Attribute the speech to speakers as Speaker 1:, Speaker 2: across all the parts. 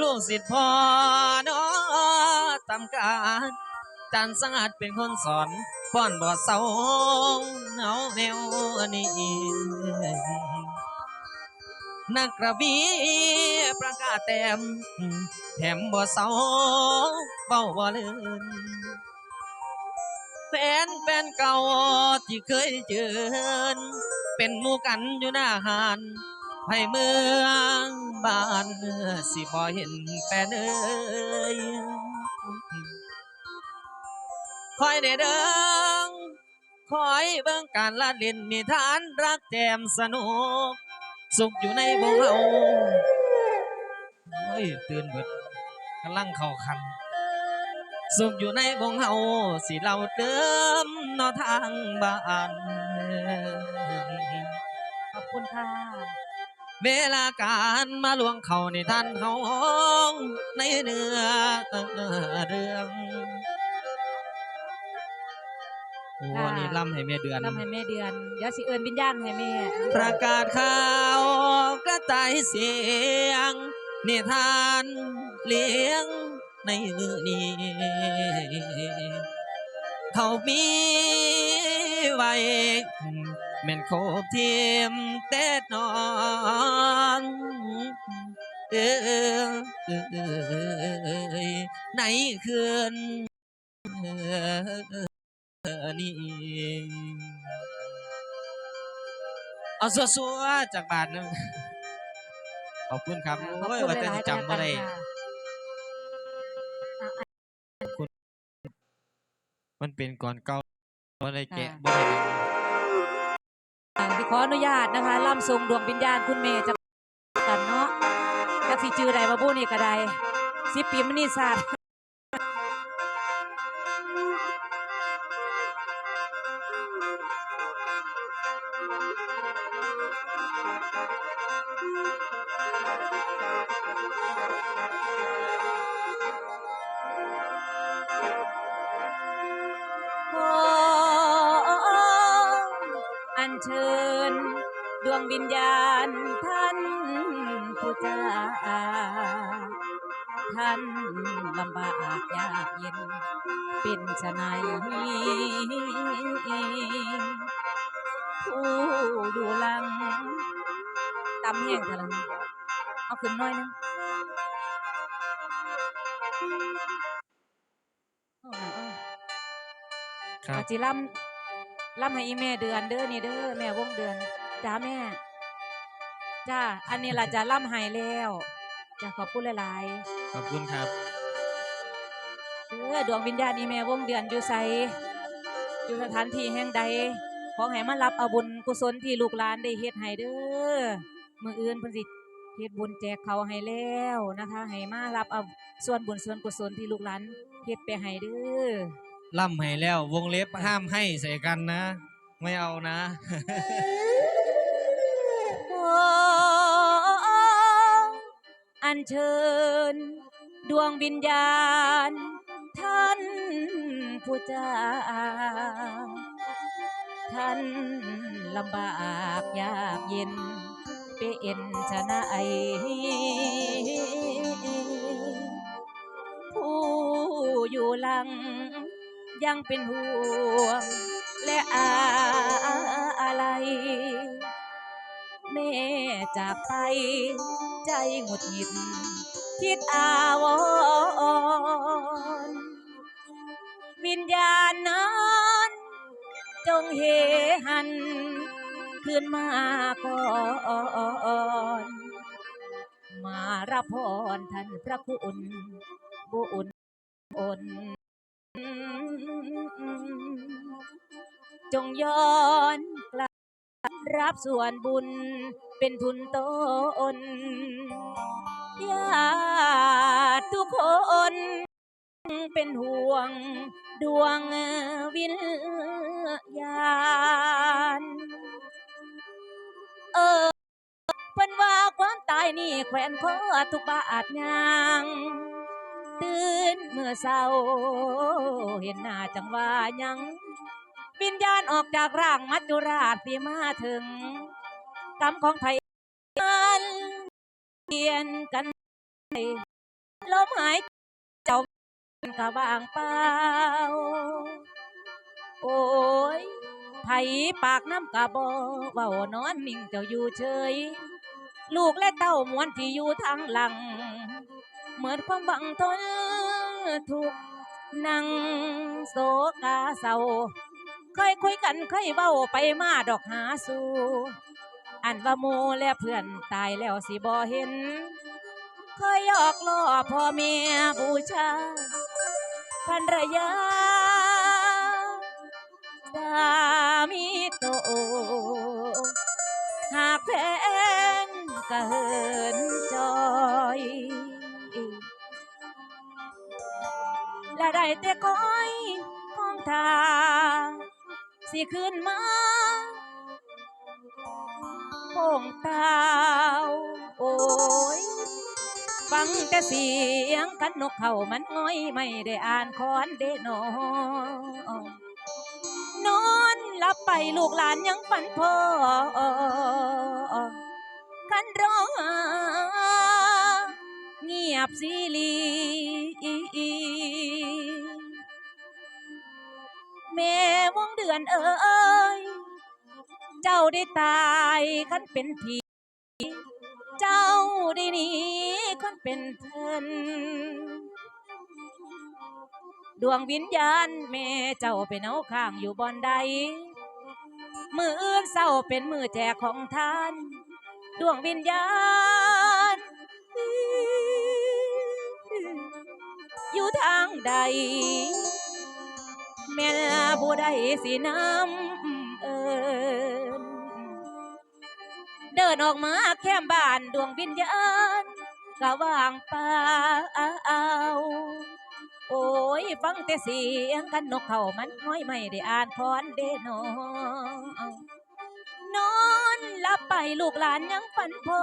Speaker 1: ลูกศิษย์พ่อนาะทำการจันสังัดเป็นคนสอนป้อนบ่เศร้าเอาแนวนี้นักกระบีประกาศแต้มแถมบ่เศร้าเบ้าบ่เลืนแฟนแฟนเก่าที่เคยเจอเป็นมู่กันอยู่หน้าหาน ไผเมืองบ้านสิบ่เห็นแฟนเอ้ยคอยเด้อเด้งคอยเบิ่งการละเล่นมีทานรักแจมสนุก สุขอยู่ในวงเฮาโอ้ยตื่นเบิดกำลังเข้าคัน สุขอยู่ในวงเฮาสิเราเดิมนอทางบ้าน
Speaker 2: ขอบคุณค่ะ
Speaker 1: เวลาการมาลวงเขาในท่านเฮาห้องในเนื้อเรื่องโอ้อันนี่ล่ำให้แม่เดือน
Speaker 2: ทำให้แม่เดือน เดี๋ยวสิเอิญวิญญาณให้แม่
Speaker 1: ประกาศข่าวกระจายเสียงนิทานเลี้ยงในมือนี้เขามีไว้ แม่นโคบเทียมแต่นอนเออในคืนนี้เอาซัวๆจากบาทหนึงขอบคุณครับ โอ้ยว่าแต่จำบ่ได้
Speaker 2: ค่ะอะอะ
Speaker 1: มันเป็นก่อนเก่าบ่ได้แกะบ่ได้หยัง
Speaker 2: อะ ที่ขออนุญาตนะคะล่ำทรงดวงวิญญาณคุณเมย์จะกันเนาะจากสิจือใดมาบู้นี่ก็ได้สิปีมันนี่ศาสตร์ วงวิญญาณท่านผู้จาท่านลำบากยากเย็น เป็นชะไหนผู้อยู่ลังตำแห้งเถอะลเอาขึ้นน้อยหนึงเอาหน่อยเอา
Speaker 1: ครั
Speaker 2: อา
Speaker 1: บ
Speaker 2: จิล่ำล่ำให้อีแม่เดือนเด้อนี่เด้อแม่วงเดือน จ้าแม่จ้าอันนี้ล่ะจะล่ำให้แล้วจ้าขอบคุณหลาย
Speaker 1: ขอบคุณครับ
Speaker 2: ๆเด้อดวงวิญญาณอีแม่วงเดือนอยู่ไสอยู่สถานที่แห่งใด ขอให้มารับเอาบุญกุศลที่ลูกหลานได้เฮ็ดให้เด้อมื้ออื่นเพิ่นสิเฮ็ดบุญแจกเขาวให้แล้วนะคะให้มารับเอาส่วนบุญส่วนกุศลที่ลูกหลานเฮ็ดไปให้เด้อ
Speaker 1: ล่ำให้แล้ว วงเล็บห้ามให้ใส่กันนะ ไม่เอานะ
Speaker 2: อัญเชิญ ดวงวิญญาณ ท่านผู้จาท่านลำบากยากเย็น เป็นชนะไหนผู้อยู่หลัง ยังเป็นห่วง และอาอะไร แม่จากไป ใจหงุดหงิดคิดอาวรวิญญาณนั้นจงเฮหันขึ้นมาก่อนมารับพรท่านพระคุณบุญอนจงย้อน รับส่วนบุญเป็นทุนต้นญาติทุกคน เป็นห่วงดวงวิญญาณ เออเพิ่นว่าความตายนี่แขวนคอทุกบาทยางตื่นเมื่อเศร้า เห็นหน้าจังว่ายัง วิญญาณออกจากร่างมัจจุราชที่มาถึงกรรมของไทยมันเปลี่ยนกันลมหายเจ้ากะว่างเปล่าโอ้ยไผปากน้ำกะบอเว้านอนนิ่งเจ้าอยู่เฉย ลูกและเต้ามวนที่อยู่ทางหลัง เหมือนความหวังทนทุกนั่งโศกาเศร้า เคยคุยกันเคยเว้าไปมาดอกหาสู่อันว่าหมูและเพื่อนตายแล้วสิบ่เห็น เคยหยอกล้อพ่อแม่บูชาภรรยาสามีโต หากแพงก็เหินจอยและได้แต่คอยคองทา สิขึ้นมาโป่งเตาโอ้ยฟังแต่เสียงกันนกเขามันง้อยไม่ได้อ่านคอนเดนอนอนหลับไปลูกหลานยังฝันพอกันร้องเงียบซีลี อนเอ้ย เจ้าได้ตายคันเป็นผี เจ้าได้หนีคนเป็นเพิ่นดวงวิญญาณแม่เจ้าเป็นเอาข้างอยู่บอนใด มืออื่นเศร้าเป็นมือแจกของทาน ดวงวิญญาณ อยู่ทางใด แม่ผู้ใดสิน้ำเอินเดินออกมาแค่บ้านดวงวิญญาณก็ว่างเปล่าโอ้ยฟังแต่เสียงกันนกเขามันน้อยไม่ได้อ่านพรเดนอนอนหลับไปลูกหลานยังฝันพอ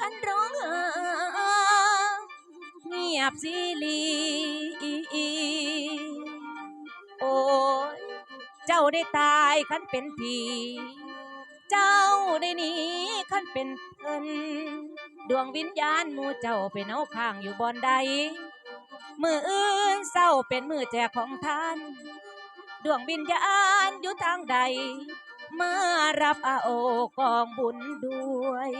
Speaker 2: กันร้องหา งียบซีลี โอ้ยเจ้าได้ตายคันเป็นผีเจ้าได้หนีคันเป็นเพิ่นดวงวิญญาณมู่เจ้าเป็นเอาข้างอยู่บอนใดมืออื่นเศร้าเป็นมือแจกของท่าน ดวงวิญญาณอยู่ทางใด เมารับอาโอกองบุญด้วย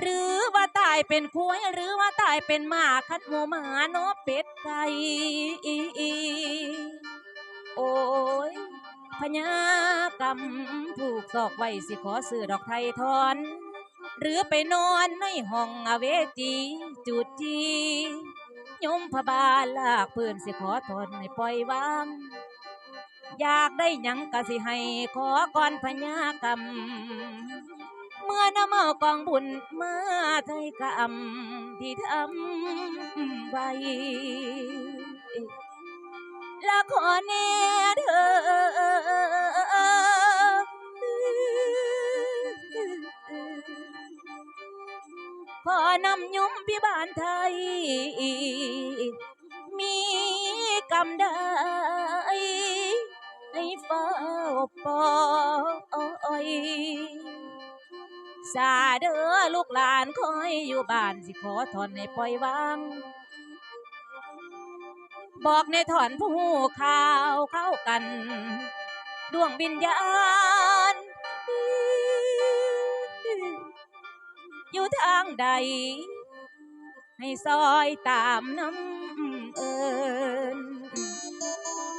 Speaker 2: หรือว่าตายเป็นควายหรือว่าตายเป็นหมาคัดหมูหมาโนเป็ดไก่โอ้ยพญากรรมผูกศอกไว้สิขอซื้อดอกไทยทอน หรือไปนอนในห้องอเวจีจุดจียมพบาลลากปืนสิขอทนให้ปล่อยวาง อยากได้หยังก็สิให้ขอก่อนพญากรรม เมื่อนำเอากองบุญมาไทยกรรมที่ทำไว้ละขอแน่เด้อขอนำยุมพิบาลไทย มีกำได้ให้เฝ้าปอย สาเด้อลูกหลานคอยอยู่บ้านสิขอทอนให้ปล่อยวางบอกในถอนผู้ข่าวเข้ากัน ดวงวิญญาณ อยู่ทางใด ให้ซอยตามน้ำเอิน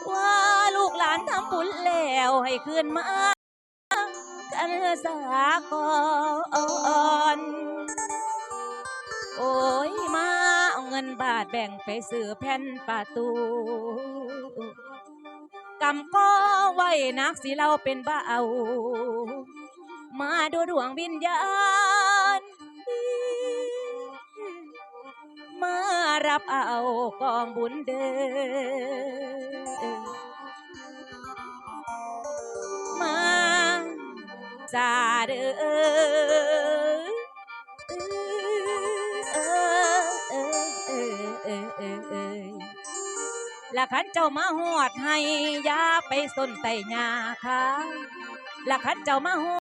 Speaker 2: ว่าลูกหลานทำบุญแล้วให้คืนมา สากอนโอ้ยมาเอาเงินบาทแบ่งไปซื้อแผ่นประตูกำก็ไว้นักสิเราเป็นบ้าเอา มาดูดวงวิญญาณ มารับเอากองบุญเด้อ จาเด้อละขันเจ้ามาหอดให้ยาไปสนไตหญ้าค่ะละขันเจ้ามาห